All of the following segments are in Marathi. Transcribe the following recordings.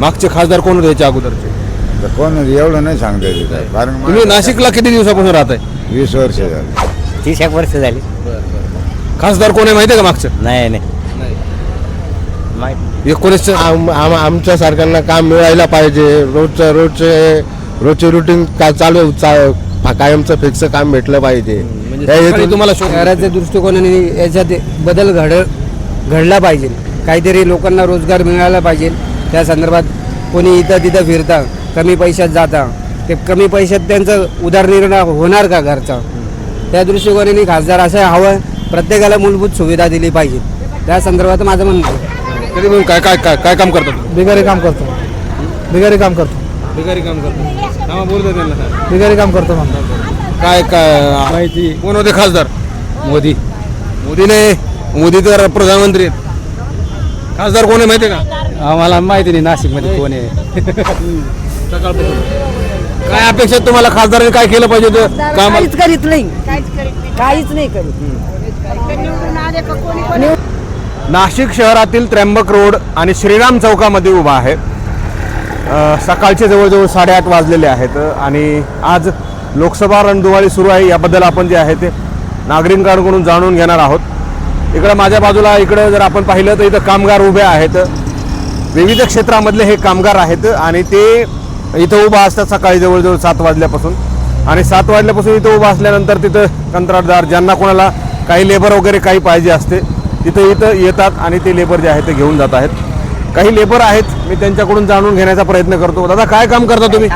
मागचे खासदार कोण होते याच्या अगोदरचे? तर कोण एवढं नाही सांगता येत काय कारण तुम्ही नाशिकला किती दिवसापासून राहत आहे वीस वर्ष झाली. तीस एक वर्ष झाली. खासदार कोण आहे माहिती आहे का मागचं? नाही नाही. माहीत एकोणीसचं आम आम आमच्या सारख्यांना काम मिळायला पाहिजे. रोजचं रोजचे रोजचे रुटीन का चालू चा कायमचं फिक्स काम भेटलं पाहिजे. म्हणजे त्या सकाळी हेतून- तुम्हाला शोध शहराच्या दृष्टिकोनाने याच्यात बदल घड घडला पाहिजे. काहीतरी लोकांना रोजगार मिळाला पाहिजे. त्या संदर्भात कोणी इथं तिथं फिरता कमी पैशात जाता. ते कमी पैशात त्यांचं उदरनिर्वाह होणार का घरचा? त्या दृष्टिकोनाने खासदार असं हवं प्रत्येकाला मूलभूत सुविधा दिली पाहिजे. त्या संदर्भात माझं म्हणणं आहे. कधी म्हणून काय काय काय काय काम करतात? बिगारी काम करतो. बिगारी काम करतो. बेकारी काम करतात हा बोलतो त्यांना बिगारी काम करतो म्हणतो काय काय माहिती. कोण होते खासदार? मोदी. मोदी नाही मोदी तर प्रधानमंत्री आहेत. खासदार कोण आहे माहिती आहे का? आम्हाला माहिती नाही नाशिकमध्ये कोण आहे. काय अपेक्षा आहेत तुम्हाला? खासदारांनी काय केलं पाहिजे होतं? काम काहीच करीत नाही. काहीच नाही. करीत. नाशिक शहरातील त्र्यंबक रोड आणि श्रीराम चौकामध्ये उभा आहे. अ, सकाळचे जवळजवळ साडेआठ वाजलेले आहेत आणि आज लोकसभा रणधुमाळी सुरू आहे. याबद्दल आपण जे आहे ते नागरिकांकडून जाणून घेणार आहोत. इकडं माझ्या बाजूला इकडं जर आपण पाहिलं तर इथं कामगार उभे आहेत. विविध क्षेत्रामधले हे कामगार आहेत आणि ते इथं उभा असतात सकाळी जवळजवळ सात वाजल्यापासून. आणि सात वाजल्यापासून इथं उभं असल्यानंतर तिथं कंत्राटदार ज्यांना कोणाला काही लेबर वगैरे काही पाहिजे असते तिथं इथं येतात आणि ते लेबर जे आहे ते घेऊन जात आहेत. काही लेबर आहेत मी त्यांच्याकडून जाणून घेण्याचा प्रयत्न करतो. दादा काय काम करता तुम्ही?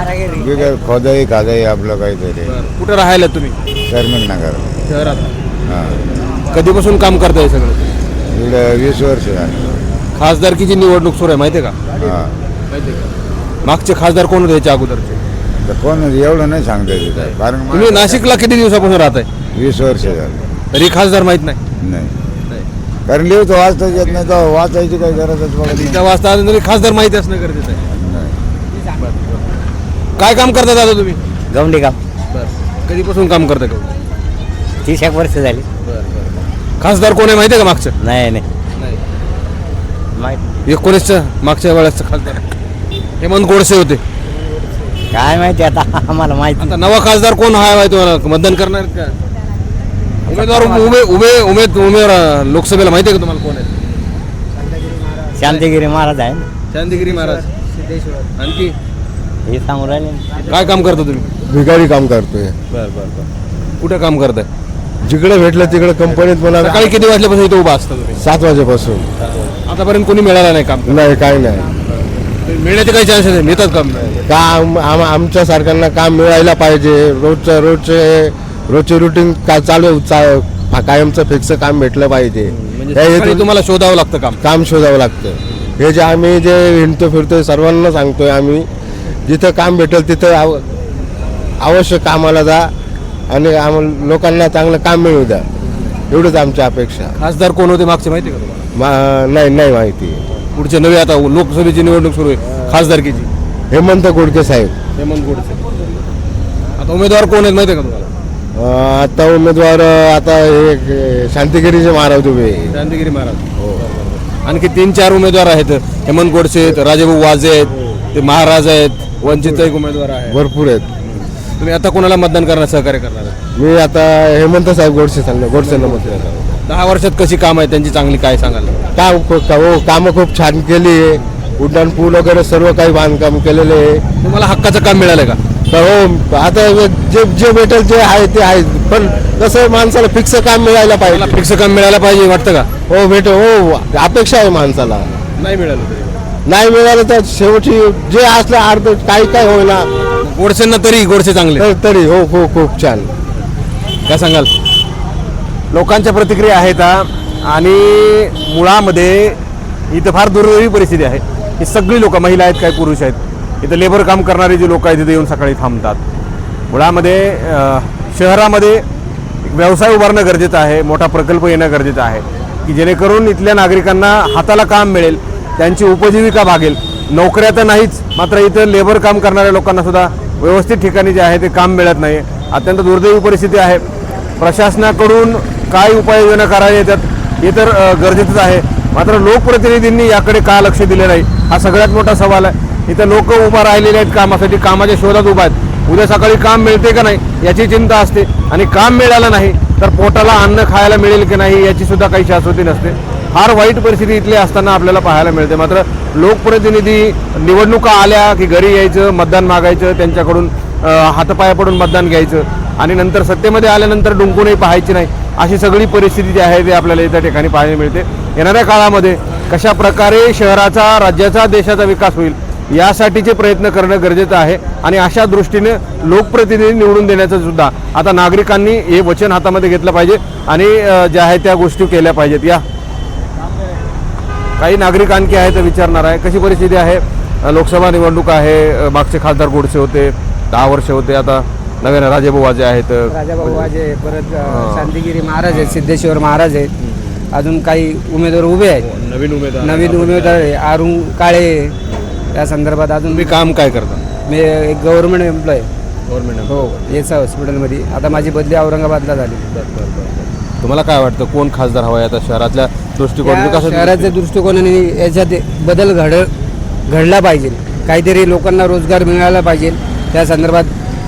खोदाई आपलं काहीतरी. कुठे राहायला तुम्ही? शर्मिक नगर शहरात. हां. कधीपासून काम करताय सगळं? इकडं वीस वर्ष झाली. खासदारकीची निवडणूक सुरू आहे माहिती आहे का? हां. माहिती आहे का? मागचे खासदार कोण होते याच्या अगोदरचे? तर कोण एवढं नाही सांगता येत काय कारण तुम्ही नाशिकला किती दिवसापासून राहत आहे वीस वर्ष झाली. तरी खासदार माहीत नाही. नाही. कारण लिहूचं वाचता येत नाही तर वाचायची काही गरजच बघत नाही. त्या वाजता आलं तरी खासदार माहिती असणं गरजेचं आहे. नाही. काय काम करता दादा तुम्ही? गवंडी काम कधीपासून काम करता का? तीस एक वर्ष झाली. खासदार कोण आहे माहिती आहे का मागचं? नाही नाही. माहीत एकोणीसचं मागच्या वेळेसचं खासदार. हेमंत गोडसे होते. काय माहिती आता आम्हाला माहिती आता नवा खासदार कोण हा आहे तुम्हाला? मतदान करणार का? उमेदवार उभे उभे उमेद उमेदवार लोकसभेला माहिती आहे का तुम्हाला कोण आहे? शांतिगिरी महाराज आहे ना. शांतिगिरी महाराज. आणखी? हे सांगून राहिले ना. काय काम करता तुम्ही? बिगारी काम करतोय. बर बर बर. कुठं काम करताय? जिकडे भेटलं तिकडे कंपनीत मला सकाळी किती वाजल्यापासून इथं उभा असता तुम्ही? सात वाजेपासून. आतापर्यंत कोणी मिळाला नाही काम? नाही काय नाही. मिळण्याचे काही चान्सेस आहे मिळतात काम? काम आम आमच्या सारख्यांना काम मिळायला पाहिजे. रोजचं रोजचे रोजचे रुटीन का चालू चा कायमचं फिक्स काम भेटलं पाहिजे. म्हणजे त्या सकाळी हेतून तुम्हाला शोधावं लागतं काम. काम शोधावं लागतं. हे जे आम्ही जे हिंडतो फिरतोय सर्वांना सांगतोय आम्ही. जिथं काम भेटेल तिथं आव अवश्य कामाला जा. आणि आम्हाला लोकांना चांगलं काम मिळू द्या. एवढंच आमची अपेक्षा. खासदार कोण होते मागचे माहिती का तुम्हाला? मा नाही नाही माहिती. पुढचे नवे आता लोकसभेची निवडणूक सुरू आहे. खासदारकीची. हेमंत गोडके साहेब. हेमंत गोडसे आता उमेदवार कोण आहेत माहिती आहे का तुम्हाला? अं, आता उमेदवार अं, आता हे हे शांतिगिरीचे महाराज उभे आहे. शांतिगिरी महाराज. आणखी तीन चार उमेदवार आहेत. हेमंत गोडसे आहेत राजेभाऊ वाजे आहेत ते महाराज आहेत वंचितचा एक उमेदवार आहे भरपूर आहेत. तुम्ही आता कोणाला मतदान करणार सहकार्य करणार? आहे? मी आता हेमंत साहेब गोडसे सांगले गोडसेंना मत देणार. दहा वर्षात कशी काम आहे त्यांची चांगली काय सांगाल? काम खूप का- हो कामं खूप छान केली आहे. उड्डाण पूल वगैरे सर्व काही बांधकाम केलेले आहे. तुम्हाला हक्काचं काम मिळालं का? तर हो आता जे जे भेटेल जे आहे ते आहे. पण कसं आहे, माणसाला फिक्स काम मिळायला पाहिजे. फिक्स काम मिळायला पाहिजे वाटतं का? हो भेट हो अपेक्षा आहे माणसाला. नाही मिळालं नाही मिळालं तर शेवटी जे असलं अर्ध काही काय होईना. गोडसेंना तरी गोडसे चांगले. तर तरी हो हो खूप छान. काय सांगाल? लोकांच्या प्रतिक्रिया आहेत हा. आणि मुळामध्ये इथं फार दुर्दैवी परिस्थिती आहे. ही सगळी लोक महिला आहेत काही पुरुष आहेत. इथं लेबर काम करणारे जे लोक आहेत तिथे येऊन सकाळी थांबतात. मुळामध्ये अं, शहरामध्ये एक व्यवसाय उभारणं गरजेचं आहे मोठा प्रकल्प येणं गरजेचं आहे की जेणेकरून इथल्या नागरिकांना हाताला काम मिळेल त्यांची उपजीविका भागेल. नोकऱ्या तर नाहीच मात्र इथं लेबर काम करणाऱ्या लोकांना सुद्धा व्यवस्थित ठिकाणी जे आहे ते काम मिळत नाही. अत्यंत दुर्दैवी परिस्थिती आहे. प्रशासनाकडून काय उपाययोजना करायला येतात. हे तर गरजेचंच आहे. मात्र लोकप्रतिनिधींनी याकडे का लक्ष दिले नाही? हा सगळ्यात मोठा सवाल आहे. इथं लोक उभा राहिलेले आहेत कामासाठी. कामाच्या शोधात उभा आहेत. उद्या सकाळी काम मिळते का नाही याची चिंता असते. आणि काम मिळालं नाही तर पोटाला अन्न खायला मिळेल की नाही याची सुद्धा काही शाश्वती नसते. फार वाईट परिस्थिती इथली असताना आपल्याला पाहायला मिळते. मात्र लोकप्रतिनिधी निवडणुका आल्या की घरी यायचं मतदान मागायचं त्यांच्याकडून हातपाया पडून मतदान घ्यायचं आणि नंतर सत्तेमध्ये आल्यानंतर डुंकूनही पाहायची नाही अशी सगळी परिस्थिती जी आहे ती आपल्याला त्या ठिकाणी पाहायला मिळते. येणाऱ्या काळामध्ये कशा प्रकारे शहराचा राज्याचा देशाचा विकास होईल यासाठीचे प्रयत्न करणं गरजेचं आहे आणि अशा दृष्टीने लोकप्रतिनिधी निवडून देण्याचं सुद्धा आता नागरिकांनी हे वचन हातामध्ये घेतलं पाहिजे आणि ज्या आहे त्या गोष्टी केल्या पाहिजेत. या काही नागरिक आणखी आहे तर विचारणार आहे. कशी परिस्थिती आहे? लोकसभा निवडणूक आहे. मागचे खासदार गोडसे होते. दहा वर्ष होते. आता नवीन राजेभाऊ वाजे आहेत. राजाभाऊ वाजे परत हा. शांतिगिरी महाराज आहेत सिद्धेश्वर महाराज आहेत. अजून काही उमेदवार उभे आहेत. नवीन उमेदवार नवीन उमेदवार आहे. अरुण काळे या संदर्भात अजून तुम्ही काम काय करता? मी एक गव्हर्नमेंट एम्प्लॉय गव्हर्नमेंट हो एस हॉस्पिटलमध्ये आता माझी बदली औरंगाबादला झाली. तुम्हाला काय वाटतं? कोण खासदार हवा आहे आता शहरातल्या दृष्टिकोन शहराच्या दृष्टिकोनाने याच्यात बदल घड घडला पाहिजे. काहीतरी लोकांना रोजगार मिळाला पाहिजे. त्या संदर्भात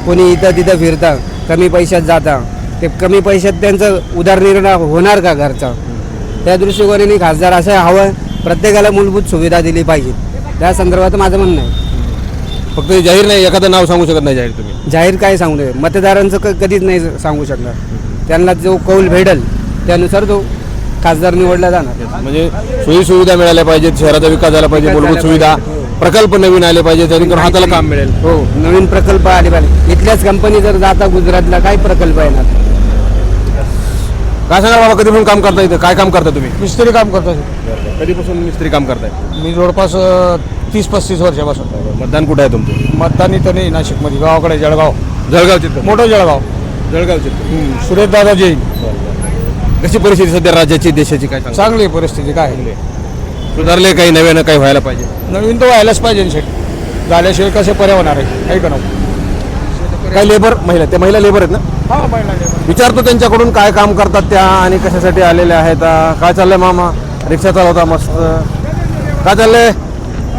कोणी इथं तिथं फिरता कमी पैशात जाता ते कमी पैशात त्यांचं उदरनिर्वाह होणार का घरचा? त्या दृष्टिकोनाने खासदार असं हवं प्रत्येकाला मूलभूत सुविधा दिली पाहिजे. त्या संदर्भात माझं म्हणणं आहे. फक्त जाहीर नाही एखादं नाव सांगू शकत नाही जाहीर तुम्ही? जाहीर काय सांगू नये. मतदारांचं क कधीच नाही सांगू शकणार. त्यांना जो कौल भेटल त्यानुसार तो खासदार निवडला जाणार. म्हणजे सोयी सुविधा मिळाल्या पाहिजेत शहराचा विकास झाला पाहिजे मूलभूत सुविधा पाहिजे. प्रकल्प नवीन आले पाहिजे जेणेकरून हाताला काम मिळेल. हो नवीन प्रकल्प आले पाहिजे. इथल्याच कंपनी जर जाता गुजरातला काय प्रकल्प येणार? काय सांगा बाबा कधीपासून काम करता इथं? काय काम करता तुम्ही? मिस्त्री काम करतो कधीपासून मिस्त्री काम करताय? मी जवळपास तीस पस्तीस वर्षापासून. मतदान कुठं आहे तुमचं? मतदान इथं नाही नाशिकमध्ये गावाकडे जळगाव. जळगाव मोठं जळगाव. जळगाव चित्र सुरेश दादा जैन. कशी परिस्थिती सध्या राज्याची देशाची काय? चांगली परिस्थिती काय? सुधारले काही नव्यानं काही व्हायला पाहिजे? नवीन तर व्हायलाच पाहिजे शेट झाल्याशिवाय कसे पर्याय होणार आहे? आहे का नको काही लेबर महिला ते महिला लेबर आहेत ना? हा महिला विचारतो त्यांच्याकडून काय काम करतात त्या आणि कशासाठी आलेल्या आहेत. आ, काय चाललंय मामा? रिक्षा चालवता मस्त. काय चाललंय?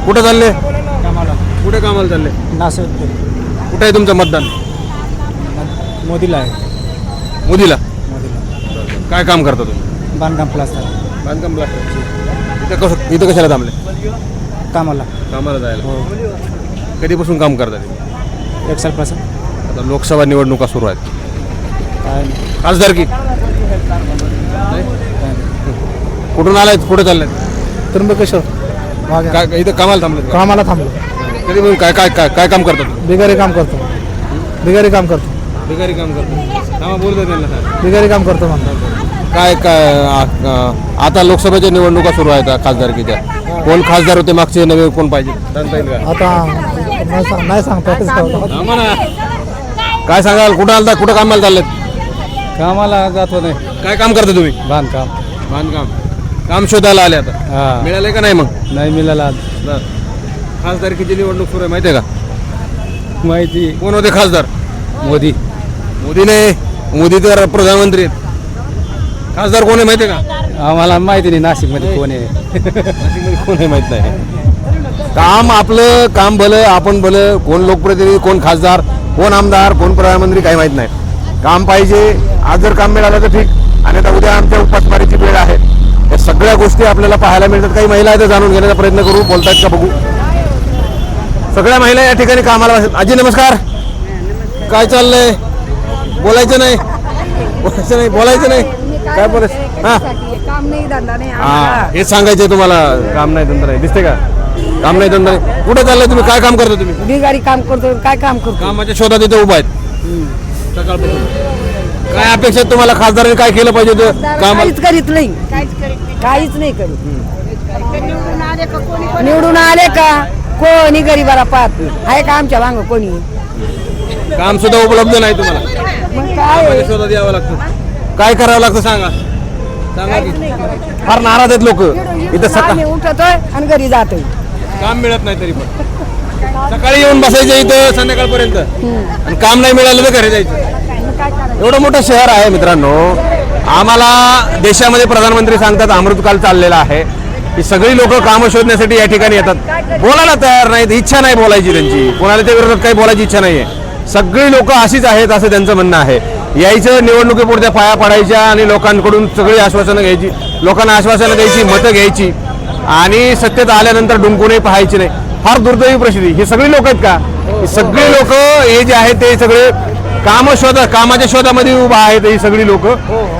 कुठे चालले कुठे कामाला चालले नाशिक कुठे आहे तुमचं मतदान? मोदीला आहे. मोदीला? काय काम करता तुम्ही? बांधकाम प्लास्टर. बांधकाम इथं कसं इथं कशाला थांबले? कामाला. कामाला जायला. कधीपासून काम करता तुम्ही? एक सालपासून आता लोकसभा निवडणुका सुरू आहेत. काय खासदार की? कुठून आलाय? कुठे चाललाय? त्र्यंबकेश्वर. काय इथं कामाला थांबले कामाला थांबलो. कधी मग काय काय काय काय काम करता तुम्ही? बिगारी काम करतो. बिगारी काम करतो. बेकारी काम करतो. हा बोलतो त्यांना बिगारी काम करतो म्हणतो. काय काय आ- आ- आता लोकसभेच्या निवडणुका सुरू आहेत खासदारकीच्या. कोण खासदार होते मागचे नवे कोण पाहिजे? सांगता येईल का? आता नाही सांग- नाही सांगता येत. काय सांगाल? कुठं आलता? कुठं कामाला चाललेत? कामाला जातो नाही काय काम करता तुम्ही? बांधकाम. बांधकाम. काम शोधायला आले आता. हा. मिळाले का नाही मग? नाही मिळाला बर. खासदारकीची निवडणूक सुरू आहे माहिती आहे का? माहिती. कोण होते खासदार? मोदी. मोदी नाही मोदी तर प्रधानमंत्री आहेत. खासदार कोण आहे माहिती आहे का? आम्हाला माहिती नाही नाशिकमध्ये कोण आहे. नाशिकमध्ये कोण आहे माहीत नाही. काम आपलं काम भलं आपण भलं कोण लोकप्रतिनिधी कोण खासदार कोण आमदार कोण प्रधानमंत्री काही माहीत नाही. काम पाहिजे आज जर काम मिळालं तर ठीक आणि आता उद्या आमच्या उपासमारीची वेळ आहे. या सगळ्या गोष्टी आपल्याला पाहायला मिळतात. काही महिला आहेत त्या जाणून घेण्याचा प्रयत्न करू. बोलतायत का बघू? सगळ्या महिला या ठिकाणी कामाला बसतात. आजी नमस्कार. काय चाललंय? बोलायचं नाही. बोलायचं नाही बोलायचं नाही. काय बोलायचं? हा. काम नाही धंदा नाही हा हेच सांगायचंय तुम्हाला काम नाही धंदा नाही. दिसते का? काम नाही धंदा नाही. कुठे चाललंय तुम्ही? काय काम करता तुम्ही? बिगारी काम करतो काय काम करतो? कामाच्या शोधात इथे उभा आहेत. सकाळपासून. काय अपेक्षा आहेत तुम्हाला? खासदारांनी काय केलं पाहिजे ते काम काहीच करीत नाही. काहीच नाही. करीत. निवडून आले का कोणी गरीबाला पाहत? आहे का आमच्या मांग कोणी? काम सुद्धा उपलब्ध नाही तुम्हाला. मग काय कामाच्या शोधात यावं लागतं. काय करावं लागतं सांगा. सांगा की. फार नाराज आहेत लोक. इथं सकाळ आम्ही उठतोय आणि घरी जातोय. काम मिळत नाही तरी पण. सकाळी येऊन बसायचं इथं संध्याकाळपर्यंत. आणि काम नाही मिळालं तर घरी जायचं. एवढं मोठं शहर आहे मित्रांनो. आम्हाला देशामध्ये प्रधानमंत्री सांगतात अमृतकाल चाललेला आहे. ही सगळी लोक कामं शोधण्यासाठी या ठिकाणी येतात. बोलायला तयार नाहीत. इच्छा नाही बोलायची त्यांची. कोणाला त्या विरोधात काही बोलायची इच्छा नाही आहे सगळी लोक अशीच आहेत असं त्यांचं म्हणणं आहे. यायचं निवडणुकीपुरत्या पाया पडायच्या आणि लोकांकडून सगळी आश्वासनं घ्यायची लोकांना आश्वासनं द्यायची मतं घ्यायची आणि सत्तेत आल्यानंतर डुंकूनही पाहायची नाही. फार दुर्दैवी परिस्थिती. ही सगळी लोक आहेत का? सगळी लोक हे जे आहेत ते सगळे काम शोधा कामाच्या शोधामध्ये उभा आहेत ही सगळी लोक.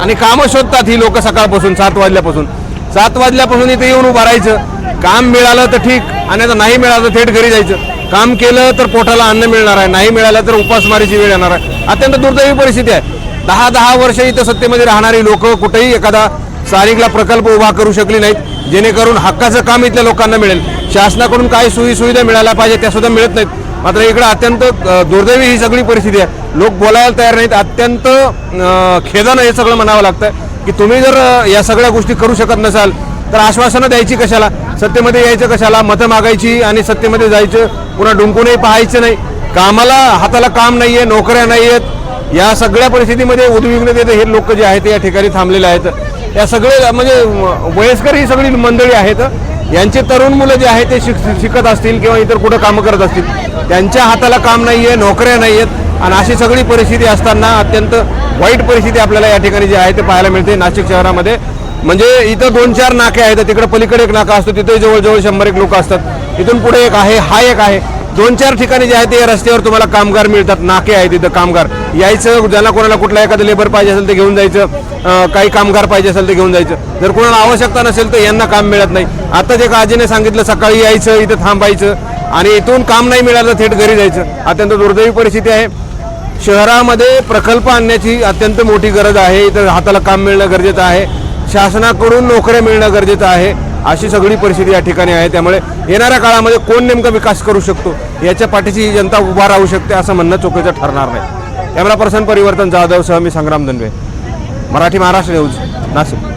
आणि कामं शोधतात ही लोक सकाळपासून सात वाजल्यापासून. सात वाजल्यापासून इथे येऊन उभं राहायचं. काम मिळालं तर ठीक आणि आता नाही मिळालं तर थेट घरी जायचं. काम केलं तर पोटाला अन्न मिळणार आहे नाही मिळालं तर उपासमारीची वेळ येणार आहे. अत्यंत दुर्दैवी परिस्थिती आहे. दहा दहा वर्ष इथं सत्तेमध्ये राहणारी लोक कुठेही एखादा सारिकला प्रकल्प उभा करू शकली नाहीत जेणेकरून हक्काचं काम इथल्या लोकांना मिळेल. शासनाकडून काही सोयी सुविधा मिळायला पाहिजे त्या सुद्धा मिळत नाहीत. मात्र इकडं अत्यंत दुर्दैवी ही सगळी परिस्थिती आहे. लोक बोलायला तयार नाहीत. अत्यंत खेदानं हे सगळं म्हणावं लागतं की तुम्ही जर या सगळ्या गोष्टी करू शकत नसाल तर आश्वासनं द्यायची कशाला? सत्तेमध्ये यायचं कशाला? मतं मागायची आणि सत्तेमध्ये जायचं? पुन्हा डुंकूनही पाहायचं नाही. कामाला हाताला काम नाही आहे नोकऱ्या नाही आहेत या सगळ्या परिस्थितीमध्ये उद्विग्नतेत हे लोक जे आहेत या ठिकाणी थांबलेले आहेत. या सगळे म्हणजे वयस्कर ही सगळी मंडळी आहेत. यांचे तरुण मुलं जे आहेत ते शिक शिकत असतील किंवा इतर कुठं कामं करत असतील. त्यांच्या हाताला काम नाही आहे नोकऱ्या नाही आहेत आणि अशी सगळी परिस्थिती असताना अत्यंत वाईट परिस्थिती आपल्याला या ठिकाणी जी आहे ते पाहायला मिळते नाशिक शहरामध्ये. म्हणजे इथं दोन चार नाके आहेत तिकडे पलीकडे एक नाका असतो तिथे जवळजवळ शंभर एक लोक असतात. इथून पुढे एक आहे हा एक आहे. दोन चार ठिकाणी जे आहे ते रस्त्यावर तुम्हाला कामगार मिळतात नाके आहेत तिथं कामगार. यायचं ज्यांना कोणाला कुठला एखादं लेबर पाहिजे असेल ते घेऊन जायचं काही कामगार पाहिजे असेल ते घेऊन जायचं. जर कोणाला आवश्यकता नसेल तर यांना काम मिळत नाही. आता जे आजीने सांगितलं सकाळी यायचं इथं थांबायचं आणि इथून काम नाही मिळालं थेट घरी जायचं. अत्यंत दुर्दैवी परिस्थिती आहे. शहरामध्ये प्रकल्प आणण्याची अत्यंत मोठी गरज आहे. इथं हाताला काम मिळणं गरजेचं आहे. शासनाकडून नोकऱ्या मिळणं गरजेचं आहे. अशी सगळी परिस्थिती या ठिकाणी आहे. त्यामुळे येणाऱ्या काळामध्ये कोण नेमका विकास करू शकतो? याच्या पाठीशी ही जनता उभा राहू शकते असं म्हणणं चुकीचं ठरणार नाही. कॅमेरा पर्सन परिवर्तन जाधव सह मी संग्राम दनवे मराठी महाराष्ट्र न्यूज नाशिक.